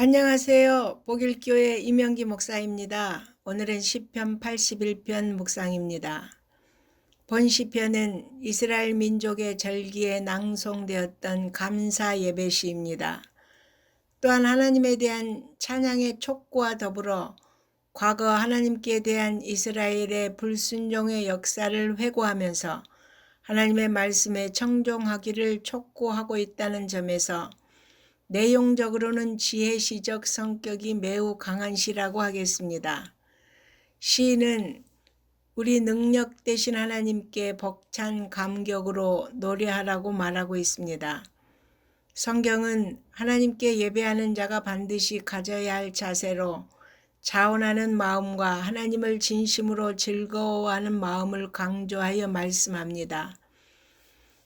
안녕하세요. 복일교회 이명기 목사입니다. 오늘은 시편 81편 묵상입니다. 본 시편은 이스라엘 민족의 절기에 낭송되었던 감사 예배시입니다. 또한 하나님에 대한 찬양의 촉구와 더불어 과거 하나님께 대한 이스라엘의 불순종의 역사를 회고하면서 하나님의 말씀에 청종하기를 촉구하고 있다는 점에서 내용적으로는 지혜시적 성격이 매우 강한 시라고 하겠습니다. 시인은 우리 능력 대신 하나님께 벅찬 감격으로 노래하라고 말하고 있습니다. 성경은 하나님께 예배하는 자가 반드시 가져야 할 자세로 자원하는 마음과 하나님을 진심으로 즐거워하는 마음을 강조하여 말씀합니다.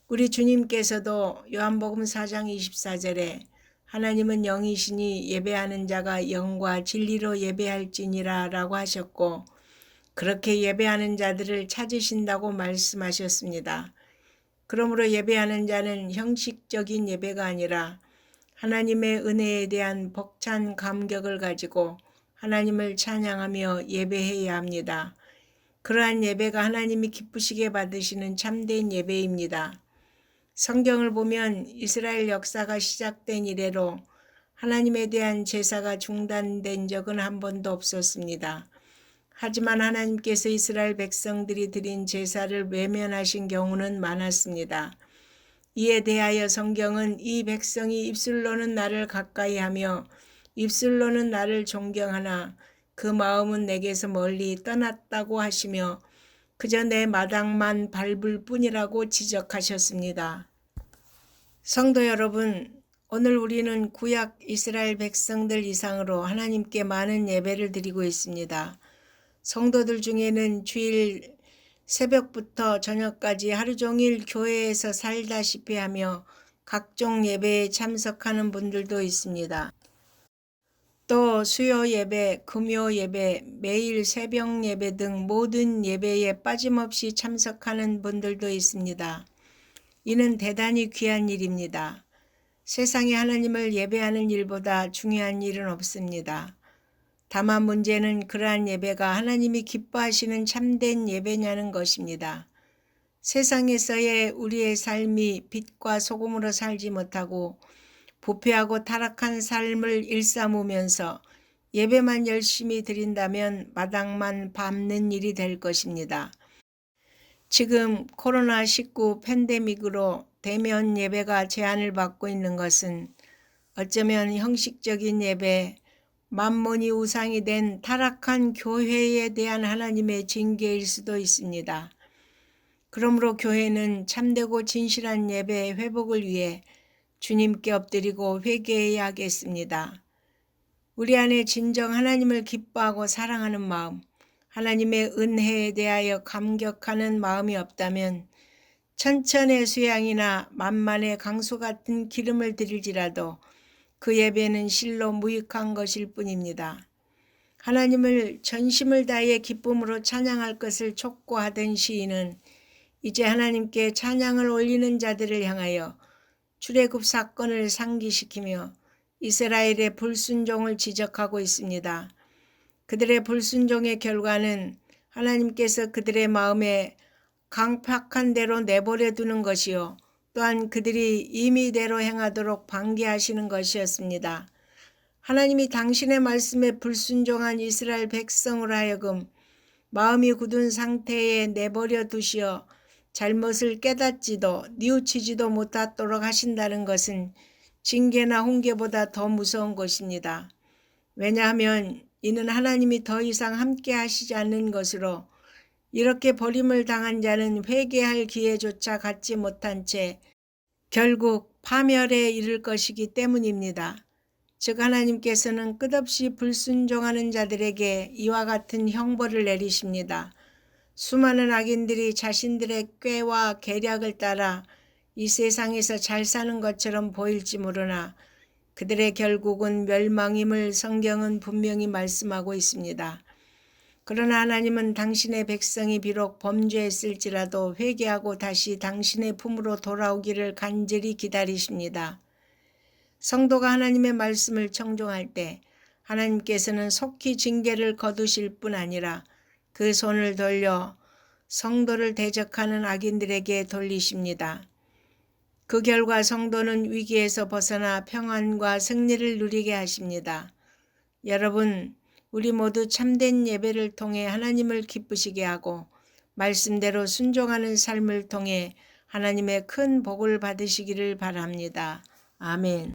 우리 주님께서도 요한복음 4장 24절에 하나님은 영이시니 예배하는 자가 영과 진리로 예배할지니라 라고 하셨고 그렇게 예배하는 자들을 찾으신다고 말씀하셨습니다. 그러므로 예배하는 자는 형식적인 예배가 아니라 하나님의 은혜에 대한 벅찬 감격을 가지고 하나님을 찬양하며 예배해야 합니다. 그러한 예배가 하나님이 기쁘시게 받으시는 참된 예배입니다. 성경을 보면 이스라엘 역사가 시작된 이래로 하나님에 대한 제사가 중단된 적은 한 번도 없었습니다. 하지만 하나님께서 이스라엘 백성들이 드린 제사를 외면하신 경우는 많았습니다. 이에 대하여 성경은 이 백성이 입술로는 나를 가까이 하며 입술로는 나를 존경하나 그 마음은 내게서 멀리 떠났다고 하시며 그저 내 마당만 밟을 뿐이라고 지적하셨습니다. 성도 여러분, 오늘 우리는 구약 이스라엘 백성들 이상으로 하나님께 많은 예배를 드리고 있습니다. 성도들 중에는 주일 새벽부터 저녁까지 하루 종일 교회에서 살다시피 하며 각종 예배에 참석하는 분들도 있습니다. 또 수요 예배, 금요 예배, 매일 새벽 예배 등 모든 예배에 빠짐없이 참석하는 분들도 있습니다. 이는 대단히 귀한 일입니다. 세상에 하나님을 예배하는 일보다 중요한 일은 없습니다. 다만 문제는 그러한 예배가 하나님이 기뻐하시는 참된 예배냐는 것입니다. 세상에서의 우리의 삶이 빛과 소금으로 살지 못하고 부패하고 타락한 삶을 일삼으면서 예배만 열심히 드린다면 마당만 밟는 일이 될 것입니다. 지금 코로나19 팬데믹으로 대면 예배가 제한을 받고 있는 것은 어쩌면 형식적인 예배, 만문이 우상이 된 타락한 교회에 대한 하나님의 징계일 수도 있습니다. 그러므로 교회는 참되고 진실한 예배의 회복을 위해 주님께 엎드리고 회개해야 하겠습니다. 우리 안에 진정 하나님을 기뻐하고 사랑하는 마음, 하나님의 은혜에 대하여 감격하는 마음이 없다면 천천의 수양이나 만만의 강수 같은 기름을 드릴지라도 그 예배는 실로 무익한 것일 뿐입니다. 하나님을 전심을 다해 기쁨으로 찬양할 것을 촉구하던 시인은 이제 하나님께 찬양을 올리는 자들을 향하여 출애굽 사건을 상기시키며 이스라엘의 불순종을 지적하고 있습니다. 그들의 불순종의 결과는 하나님께서 그들의 마음에 강팍한 대로 내버려 두는 것이요. 또한 그들이 임의대로 행하도록 방기하시는 것이었습니다. 하나님이 당신의 말씀에 불순종한 이스라엘 백성으로 하여금 마음이 굳은 상태에 내버려 두시어 잘못을 깨닫지도 뉘우치지도 못하도록 하신다는 것은 징계나 홍계보다 더 무서운 것입니다. 왜냐하면 이는 하나님이 더 이상 함께 하시지 않는 것으로 이렇게 버림을 당한 자는 회개할 기회조차 갖지 못한 채 결국 파멸에 이를 것이기 때문입니다. 즉 하나님께서는 끝없이 불순종하는 자들에게 이와 같은 형벌을 내리십니다. 수많은 악인들이 자신들의 꾀와 계략을 따라 이 세상에서 잘 사는 것처럼 보일지 모르나 그들의 결국은 멸망임을 성경은 분명히 말씀하고 있습니다. 그러나 하나님은 당신의 백성이 비록 범죄했을지라도 회개하고 다시 당신의 품으로 돌아오기를 간절히 기다리십니다. 성도가 하나님의 말씀을 청종할 때 하나님께서는 속히 징계를 거두실 뿐 아니라 그 손을 돌려 성도를 대적하는 악인들에게 돌리십니다. 그 결과 성도는 위기에서 벗어나 평안과 승리를 누리게 하십니다. 여러분, 우리 모두 참된 예배를 통해 하나님을 기쁘시게 하고 말씀대로 순종하는 삶을 통해 하나님의 큰 복을 받으시기를 바랍니다. 아멘.